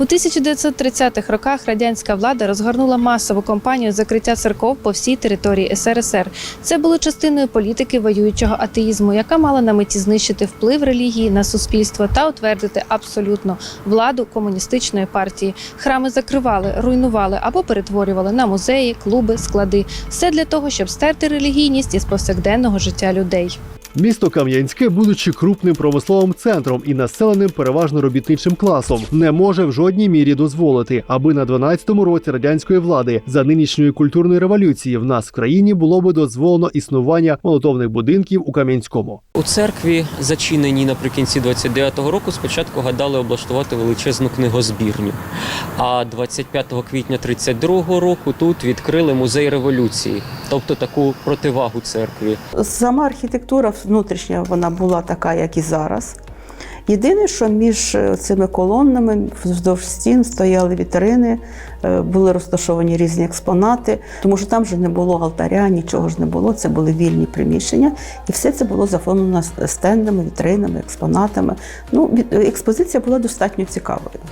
У 1930-х роках радянська влада розгорнула масову кампанію закриття церков по всій території СРСР. Це було частиною політики воюючого атеїзму, яка мала на меті знищити вплив релігії на суспільство та утвердити абсолютно владу комуністичної партії. Храми закривали, руйнували або перетворювали на музеї, клуби, склади. Все для того, щоб стерти релігійність із повсякденного життя людей. Місто Кам'янське, будучи крупним промисловим центром і населеним переважно робітничим класом, не може в жодній мірі дозволити, аби на 12-му році радянської влади за нинішньої культурної революції в нас в країні було би дозволено існування молотовних будинків у Кам'янському. У церкві, зачиненій наприкінці 29-го року, спочатку гадали облаштувати величезну книгозбірню. А 25 квітня 32-го року тут відкрили музей революції, тобто таку противагу церкві. Сама архітектура внутрішня вона була така, як і зараз. Єдине, що між е, цими колоннами вздовж стін стояли вітрини, е, були розташовані різні експонати, тому що там вже не було алтаря, нічого ж не було. Це були вільні приміщення, і все це було заповнено стендами, вітринами, експонатами. Ну, від- експозиція була достатньо цікавою.